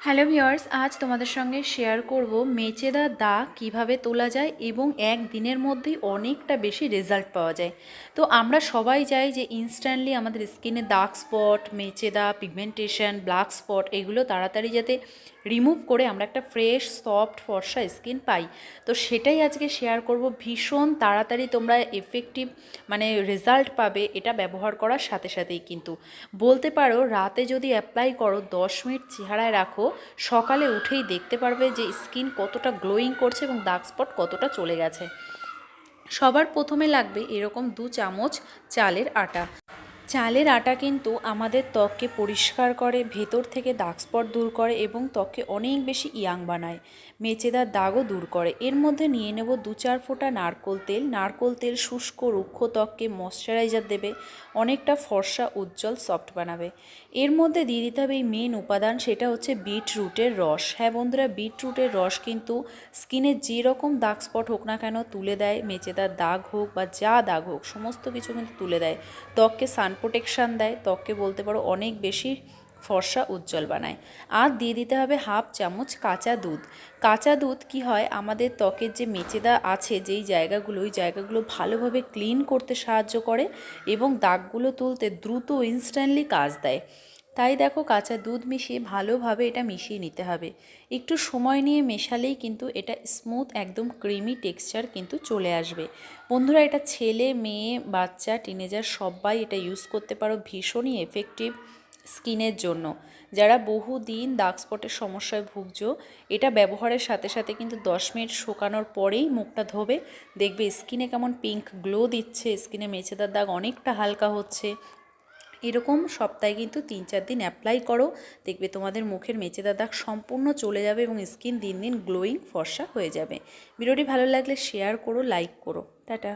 Hello viewers আজ তোমাদের সঙ্গে শেয়ার করব মেচেদা দা কীভাবে তোলা যায় এবং এক দিনের মধ্যেই অনেকটা বেশি রেজাল্ট পাওয়া যায়। তো আমরা সবাই যাই যে ইনস্ট্যান্টলি আমাদের স্কিনে দাগ স্পট মেচেদা পিগমেন্টেশন ব্ল্যাক স্পট এগুলো তাড়াতাড়ি যাতে রিমুভ করে আমরা একটা ফ্রেশ সফট ফর্সা স্কিন পাই। তো সেটাই আজকে শেয়ার করব। ভীষণ তাড়াতাড়ি তোমরা এফেক্টিভ মানে রেজাল্ট পাবে এটা ব্যবহার করার সাথে সাথেই কিন্তু। বলতে পারো, রাতে যদি অ্যাপ্লাই করো দশ মিনিট চেহারায় রাখো, সকালে উঠেই দেখতে পারবে যে স্কিন কতটা গ্লোয়িং করছে এবং দাগ স্পট কতটা চলে গেছে। সবার প্রথমে লাগবে এরকম দু চামচ চালের আটা। চালের আটা কিন্তু আমাদের ত্বককে পরিষ্কার করে, ভেতর থেকে দাগ স্পট দূর করে এবং ত্বককে অনেক বেশি ইয়াং বানায়, মেচেদার দাগও দূর করে। এর মধ্যে নিয়ে নেব দু চার ফোঁটা নারকোল তেল। নারকোল তেল শুষ্ক, রুক্ষ ত্বককে ময়শ্চারাইজার দেবে, অনেকটা ফর্সা, উজ্জ্বল, সফট বানাবে। এর মধ্যে দিয়ে দিতে হবে এই মেন উপাদান, সেটা হচ্ছে বিট রুটের রস। হ্যাঁ বন্ধুরা বিট রুটের রস কিন্তু স্কিনে যে রকম দাগ স্পট হোক না কেন তুলে দেয়, মেচেদার দাগ হোক বা যা দাগ হোক, সমস্ত কিছু কিন্তু তুলে দেয়। ত্বককে সান প্রোটেকশান দেয়, ত্বককে বলতে পারো অনেক বেশি ফর্সা, উজ্জ্বল বানায়। আর দিয়ে দিতে হবে হাফ চামচ কাঁচা দুধ। কাঁচা দুধ কি হয়? আমাদের ত্বকের যে মেচেদা আছে, যেই জায়গাগুলো, ওই জায়গাগুলো ভালোভাবে ক্লিন করতে সাহায্য করে এবং দাগগুলো তুলতে দ্রুত ইনস্ট্যান্টলি কাজ দেয়। তাই দেখো কাঁচা দুধ মিশিয়ে ভালোভাবে এটা মিশিয়ে নিতে হবে। একটু সময় নিয়ে মেশালেই কিন্তু এটা স্মুথ একদম ক্রিমি টেক্সচার কিন্তু চলে আসবে। বন্ধুরা, এটা ছেলে, মেয়ে, বাচ্চা টিনেজার সবাই এটা ইউজ করতে পারো ভীষণই এফেক্টিভ স্কিনের জন্য। যারা বহু দিন দাগ স্পটের সমস্যায় ভুগছো, এটা ব্যবহারের সাথে সাথে কিন্তু দশ মিনিট শুকানোর পরেই মুখটা ধোবে। দেখবে স্কিনে কেমন পিঙ্ক গ্লো দিচ্ছে স্কিনে মেছেদার দাগ অনেকটা হালকা হচ্ছে। এরকম সপ্তাহে কিন্তু তিন চার দিন অ্যাপ্লাই করো। দেখবে তোমাদের মুখের মেচেদা দাগ সম্পূর্ণ চলে যাবে এবং স্কিন দিন দিন গ্লোয়িং ফর্সা হয়ে যাবে। ভিডিওটি ভালো লাগলে শেয়ার করো লাইক করো। টাটা।